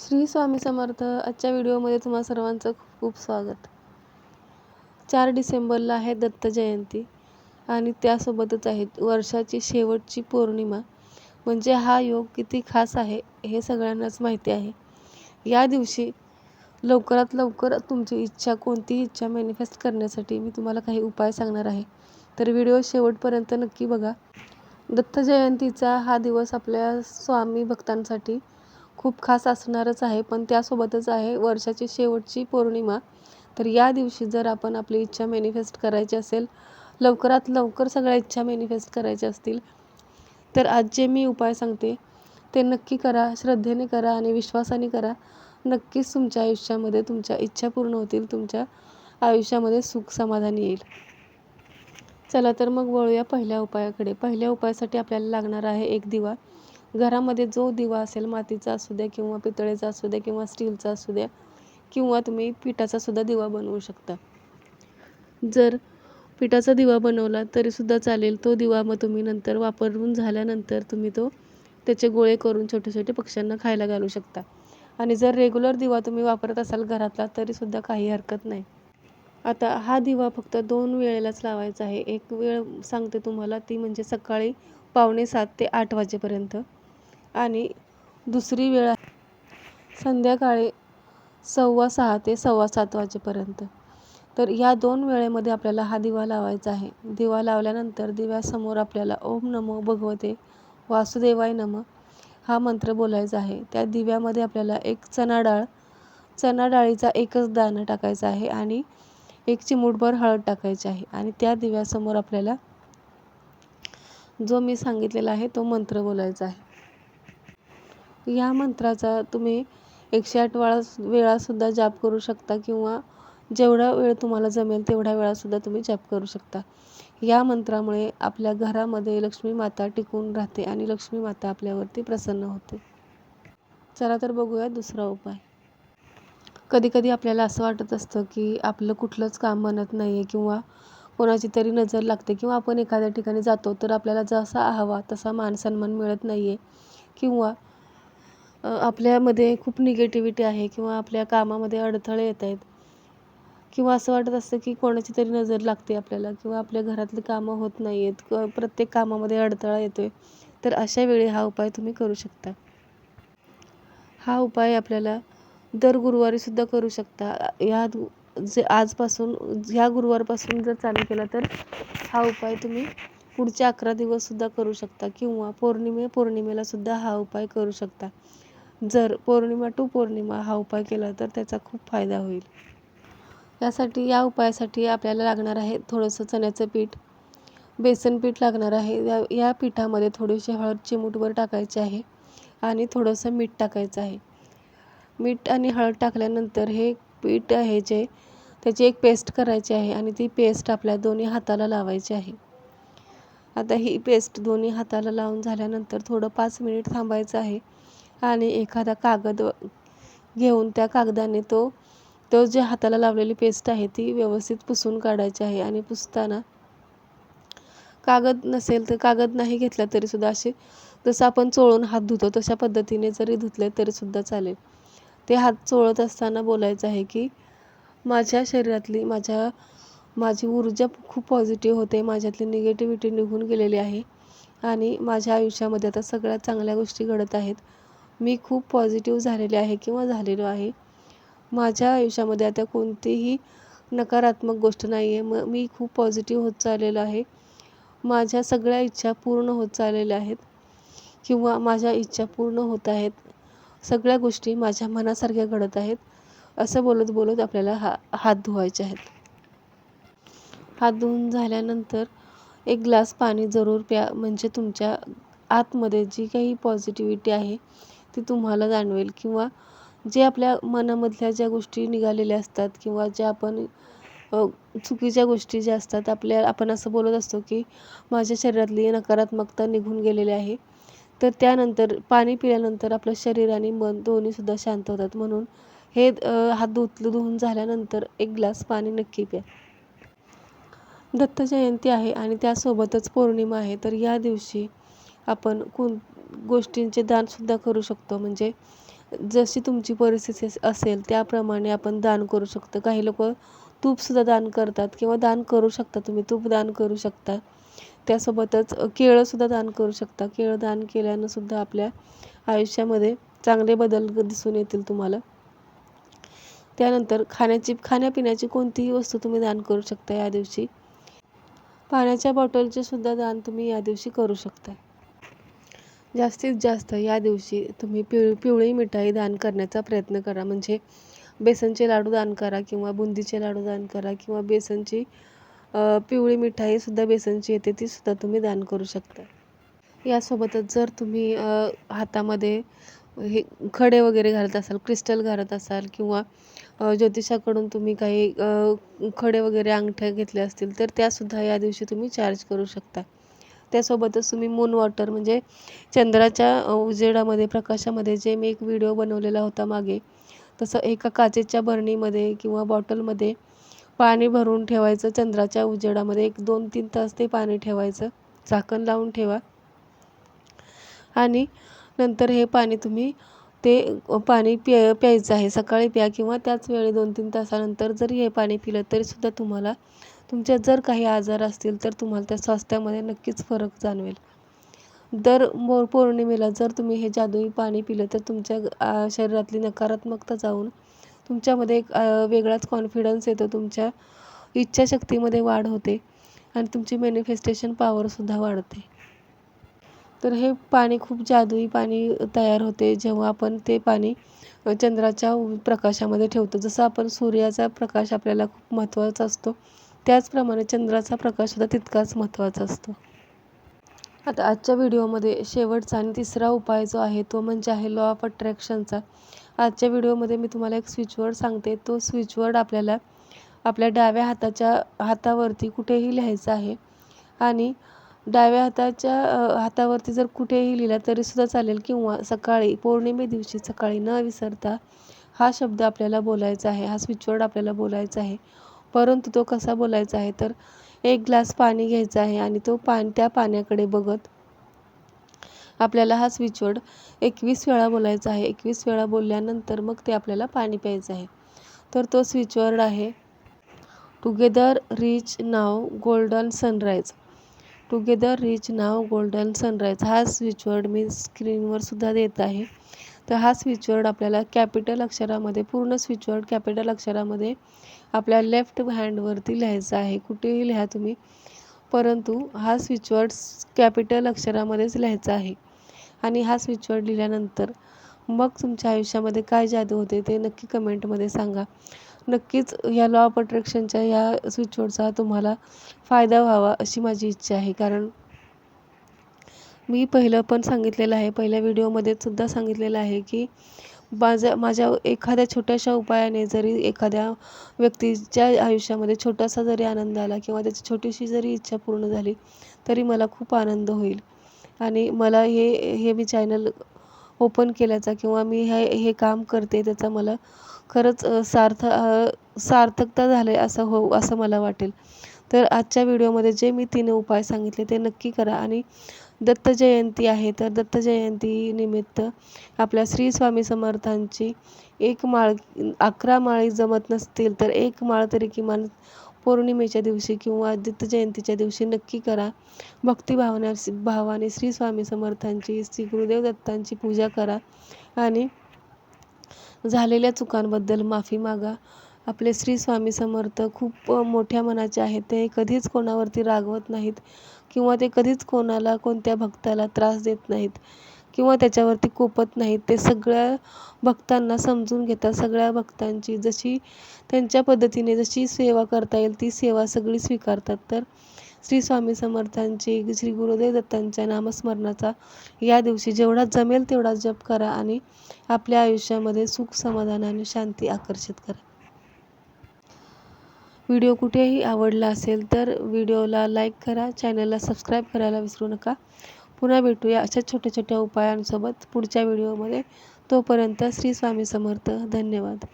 श्री स्वामी समर्थ आजच्या व्हिडिओमध्ये तुम्हा सर्वांचं खूप खूप स्वागत. चार डिसेंबरला आहे दत्त जयंती आणि त्यासोबतच आहे वर्षाची शेवटची पौर्णिमा. म्हणजे हा योग किती खास आहे हे सगळ्यांनाच माहिती आहे. या दिवशी लवकरात लवकर तुमची इच्छा कोणतीही इच्छा मॅनिफेस्ट करण्यासाठी मी तुम्हाला काही उपाय सांगणार आहे. तर व्हिडिओ शेवटपर्यंत नक्की बघा. दत्त जयंतीचा हा दिवस आपल्या स्वामी भक्तांसाठी खूप खास असणारच आहे पण त्यासोबतच आहे वर्षाची शेवटची पौर्णिमा. तर या दिवशी जर आपण आपली इच्छा मॅनिफेस्ट करायची असेल लवकरात लवकर सगळ्या इच्छा मॅनिफेस्ट करायच्या असतील तर आज जे मी उपाय सांगते ते नक्की करा श्रद्धेने करा आणि विश्वासाने करा. नक्कीच तुमच्या आयुष्यामध्ये तुमच्या इच्छा पूर्ण होतील तुमच्या आयुष्यामध्ये सुख समाधान येईल. चला तर मग वळूया पहिल्या उपायाकडे. पहिल्या उपायासाठी आपल्याला लागणार आहे एक दिवा. घरामध्ये जो दिवा असेल मातीचा असू द्या किंवा पितळेचा असू द्या किंवा स्टीलचा असू द्या किंवा तुम्ही पिठाचा सुद्धा दिवा बनवू शकता. जर पिठाचा दिवा बनवला तरीसुद्धा चालेल. तो दिवा मग तुम्ही नंतर वापरून झाल्यानंतर तुम्ही तो त्याचे गोळे करून छोटे छोटे पक्ष्यांना खायला घालू शकता. आणि जर रेग्युलर दिवा तुम्ही वापरत असाल घरातला तरीसुद्धा काही हरकत नाही. आता हा दिवा फक्त दोन वेळेलाच लावायचा आहे. एक वेळ सांगते तुम्हाला ती म्हणजे सकाळी पावणे सात ते आठ वाजेपर्यंत. आणि दुसरी वेळ आहे संध्याकाळी सव्वा सहा ते सव्वा सात वाजेपर्यंत. तर ह्या दोन वेळेमध्ये आपल्याला हा दिवा लावायचा आहे. दिवा लावल्यानंतर दिव्यासमोर आपल्याला ओम नमो भगवते वासुदेवाय नम हा मंत्र बोलायचा आहे. त्या दिव्यामध्ये आपल्याला एक चणा डाळ चणा डाळीचा एकच दाणं टाकायचा आहे आणि एक चिमूटभर हळद टाकायची आहे आणि त्या दिव्यासमोर आपल्याला जो मी सांगितलेला आहे तो मंत्र बोलायचा आहे. या मंत्राचा तुम्ही एकशे आठ वेळा वेळासुद्धा जाप करू शकता किंवा जेवढा वेळ तुम्हाला जमेल तेवढ्या वेळासुद्धा तुम्ही जाप करू शकता. या मंत्रामुळे आपल्या घरामध्ये लक्ष्मी माता टिकून राहते आणि लक्ष्मी माता आपल्यावरती प्रसन्न होते. चला तर बघूया दुसरा उपाय. कधी कधी आपल्याला असं वाटत असतं की आपलं कुठलंच काम बनत नाही आहे किंवा कोणाची तरी नजर लागते किंवा आपण एखाद्या ठिकाणी जातो तर आपल्याला जसा हवा तसा मान सन्मान मिळत नाही आहे किंवा आपल्यामध्ये खूप निगेटिव्हिटी आहे किंवा आपल्या कामामध्ये अडथळे येत आहेत. किंवा असं वाटत असतं की कोणाची तरी नजर लागते आपल्याला किंवा आपल्या घरातली कामं होत नाही आहेत प्रत्येक कामामध्ये अडथळा येतो आहे तर अशा वेळी हा उपाय तुम्ही करू शकता. हा उपाय आपल्याला दर गुरुवारीसुद्धा करू शकता. या जे आजपासून ह्या गुरुवारपासून जर चालू केला तर हा उपाय तुम्ही पुढचे अकरा दिवससुद्धा करू शकता किंवा पौर्णिमे पौर्णिमेलासुद्धा हा उपाय करू शकता. जर पौर्णिमा टू पौर्णिमा हा उपाय केला तर त्याचा खूप फायदा होईल. यासाठी या उपायासाठी आपल्याला लागणार आहे थोडंसं चण्याचं पीठ. बेसन पीठ लागणार आहे. या या पिठामध्ये थोडीशी हळद चिमूटवर टाकायची आहे आणि थोडंसं मीठ टाकायचं आहे. मीठ आणि हळद टाकल्यानंतर हे पीठ आहे जे त्याची एक पेस्ट करायची आहे आणि ती पेस्ट आपल्या दोन्ही हाताला लावायची आहे. आता ही पेस्ट दोन्ही हाताला लावून झाल्यानंतर थोडं पाच मिनिट थांबायचं आहे. आणि एखादा कागद घेऊन त्या कागदाने तो तो जे हाताला लावलेली पेस्ट आहे ती व्यवस्थित पुसून काढायची आहे आणि पुसताना कागद नसेल तर कागद नाही घेतला तरीसुद्धा असे जसं आपण चोळून हात धुतो तशा पद्धतीने जरी धुतले तरीसुद्धा चालेल. ते हात चोळत असताना बोलायचं आहे की माझ्या शरीरातली माझ्या माझी ऊर्जा खूप पॉझिटिव्ह होते माझ्यातली निगेटिव्हिटी निघून गेलेली आहे आणि माझ्या आयुष्यामध्ये आता सगळ्यात चांगल्या गोष्टी घडत आहेत. मी खूप पॉझिटिव्ह झालेले आहे किंवा झालेलो आहे. माझ्या आयुष्यामध्ये आता कोणतीही नकारात्मक गोष्ट नाही आहे मग मी खूप पॉझिटिव्ह होत चाललेलो आहे. माझ्या सगळ्या इच्छा पूर्ण होत चाललेल्या आहेत. किंवा माझ्या इच्छा पूर्ण होत आहेत. सगळ्या गोष्टी माझ्या मनासारख्या घडत आहेत. असं बोलत बोलत आपल्याला हा हात धुवायचे आहेत. हात धुवून झाल्यानंतर एक ग्लास पाणी जरूर प्या म्हणजे तुमच्या आतमध्ये जी काही पॉझिटिव्हिटी आहे ती तुम्हाला जाणवेल किंवा जे आपल्या मनामधल्या ज्या गोष्टी निघालेल्या असतात किंवा ज्या आपण चुकीच्या गोष्टी ज्या असतात आपल्या आपण असं बोलत असतो की माझ्या शरीरातली नकारात्मकता निघून गेलेली आहे. तर त्यानंतर पाणी पिल्यानंतर आपलं शरीर आणि मन दोन्हीसुद्धा शांत होतात. म्हणून हे हात धुतलं धुवून झाल्यानंतर एक ग्लास पाणी नक्की प्या. दत्त जयंती आहे आणि त्यासोबतच पौर्णिमा आहे. तर या दिवशी आपण कोण गोष्टींचे दानसुद्धा करू शकतो. म्हणजे जशी तुमची परिस्थिती असेल त्याप्रमाणे आपण दान करू शकतो. काही लोक तूपसुद्धा दान करतात किंवा दान करू शकता तुम्ही तूप दान करू शकता. त्यासोबतच केळंसुद्धा दान करू शकता. केळं दान केल्यानंसुद्धा आपल्या आयुष्यामध्ये चांगले बदल दिसून येतील तुम्हाला. त्यानंतर खाण्याची खाण्यापिण्याची कोणतीही वस्तू तुम्ही दान करू शकता या दिवशी. पाण्याच्या बॉटलचे सुद्धा दान तुम्ही या दिवशी करू शकता. जास्तीत जास्त या दिवशी तुम्ही पिव पिवळी मिठाई दान करण्याचा प्रयत्न करा. म्हणजे बेसनचे लाडू दान करा किंवा बुंदीचे लाडू दान करा किंवा बेसनची पिवळी मिठाईसुद्धा बेसनची येते तीसुद्धा तुम्ही दान करू शकता. यासोबतच जर तुम्ही हातामध्ये हे खडे वगैरे घालत असाल क्रिस्टल घालत असाल किंवा ज्योतिषाकडून तुम्ही काही खडे वगैरे अंगठ्या घेतल्या असतील तर त्यासुद्धा या दिवशी तुम्ही चार्ज करू शकता. त्यासोबतच तुम्ही मून वॉटर म्हणजे चंद्राच्या उजेडामध्ये प्रकाशामध्ये जे मी एक व्हिडिओ बनवलेला होता मागे तसं एका काचेच्या बरणीमध्ये किंवा बॉटलमध्ये पाणी भरून ठेवायचं चंद्राच्या उजेडामध्ये एक दोन तीन तास ते पाणी ठेवायचं झाकण लावून ठेवा. आणि नंतर हे पाणी तुम्ही ते पाणी प्या प्यायचं आहे सकाळी प्या किंवा त्याच वेळी दोन तीन तासानंतर जरी हे पाणी पिलं तरीसुद्धा तुम्हाला तुमच्या जर काही आजार असतील तर तुम्हाला त्या स्वास्थ्यामध्ये नक्कीच फरक जाणवेल. दर मो पौर्णिमेला जर तुम्ही हे जादुई पाणी पिलं तर तुमच्या शरीरातली नकारात्मकता जाऊन तुमच्यामध्ये एक वेगळाच कॉन्फिडन्स येतो तुमच्या इच्छाशक्तीमध्ये वाढ होते आणि तुमची मॅनिफेस्टेशन पॉवरसुद्धा वाढते. तर हे पाणी खूप जादुई पाणी तयार होते जेव्हा आपण ते पाणी चंद्राच्या प्रकाशामध्ये ठेवतो. जसं आपण सूर्याचा प्रकाश आपल्याला खूप महत्त्वाचा असतो त्याचप्रमाणे चंद्राचा प्रकाशसुद्धा तितकाच महत्त्वाचा असतो. आता आजच्या व्हिडिओमध्ये शेवटचा आणि तिसरा उपाय जो आहे तो म्हणजे आहे लॉ ऑफ अट्रॅक्शनचा आजच्या व्हिडिओमध्ये मी तुम्हाला एक स्विचवर्ड सांगते. तो स्विचवर्ड आपल्याला आपल्या डाव्या हाताच्या हातावरती कुठेही लिहायचा आहे. आणि डाव्या हाताच्या हातावरती जर कुठेही लिहिला तरीसुद्धा चालेल किंवा सकाळी पौर्णिमे दिवशी सकाळी न विसरता हा शब्द आपल्याला बोलायचा आहे. हा स्विचवर्ड आपल्याला बोलायचा आहे. परंतु तो कसा बोलायचा आहे तर एक ग्लास पाणी घ्यायचा आहे आणि तो पान त्या पाण्याकडे बघत आपल्याला हा स्विचवर्ड एकवीस वेळा बोलायचा आहे. एकवीस वेळा बोलल्यानंतर मग ते आपल्याला पाणी प्यायचं आहे. तर तो स्विचवर्ड आहे टुगेदर रिच नाव गोल्डन सनराईज टुगेदर रिच नाव गोल्डन सनराईज हा स्विचवर्ड मी स्क्रीनवर सुद्धा देत आहे. तर हा स्विचवर्ड आपल्याला कॅपिटल अक्षरामध्ये पूर्ण स्विचवर्ड कॅपिटल अक्षरामध्ये आपल्या लेफ्ट हँडवरती लिहायचा आहे. कुठेही लिहा तुम्ही. परंतु हा स्विचवर्ड कॅपिटल अक्षरामध्येच लिहायचा आहे. आणि हा स्विचवर्ड लिहिल्यानंतर मग तुमच्या आयुष्यामध्ये काय जादू होते ते नक्की कमेंटमध्ये सांगा. नक्कीच या लॉ ऑफ अट्रॅक्शनच्या या स्विचवर्डचा तुम्हाला फायदा व्हावा अशी माझी इच्छा आहे. कारण मी पहिलं पण सांगितलेलं आहे. पहिल्या व्हिडिओमध्ये सुद्धा सांगितलेलं आहे की माझ्या माझ्या एखाद्या छोट्याशा उपायाने जरी एखाद्या व्यक्तीच्या आयुष्यामध्ये छोटासा जरी आनंद आला किंवा त्याची छोटीशी जरी इच्छा पूर्ण झाली तरी मला खूप आनंद होईल. आणि मला हे हे मी चॅनल ओपन केल्याचा किंवा मी हे हे काम करते त्याचा मला खरंच सार्थ सार्थकता झाले असं हो असं मला वाटेल. तर आजच्या व्हिडिओमध्ये जे मी तीन उपाय सांगितले ते नक्की करा. आणि दत्त जयंती आहे. तर दत्त जयंतीनिमित्त आपल्या श्री स्वामी समर्थांची एक माळ अकरा माळी जमत नसतील तर एक माळ तरी किमान पौर्णिमेच्या दिवशी किंवा दत्त जयंतीच्या दिवशी नक्की करा. भक्तिभावना भावाने श्री स्वामी समर्थांची श्री गुरुदेव दत्तांची पूजा करा आणि झालेल्या चुकांबद्दल माफी मागा. आपले श्री स्वामी समर्थ खूप मोठ्या मनाचे आहेत. ते कधीच कोणावरती रागवत नाहीत. किंवा ते कधीच कोणाला कोणत्या भक्ताला त्रास देत नाहीत किंवा त्याच्यावरती कोपत नाहीत. ते सगळ्या भक्तांना समजून घेतात. सगळ्या भक्तांची जशी त्यांच्या पद्धतीने जशी सेवा करता येईल ती सेवा सगळी स्वीकारतात. तर श्री स्वामी समर्थांची श्री गुरुदेव दत्तांच्या नामस्मरणाचा या दिवशी जेवढा जमेल तेवढा जप करा आणि आपल्या आयुष्यामध्ये सुख समाधान आणि शांती आकर्षित करा. व्हिडिओ कुठेही आवडला असेल तर व्हिडिओला लाईक करा चॅनलला सबस्क्राईब करायला विसरू नका. पुन्हा भेटूया अशाच छोट्या छोट्या उपायांसोबत पुढच्या व्हिडिओमध्ये. तोपर्यंत श्री स्वामी समर्थ. धन्यवाद.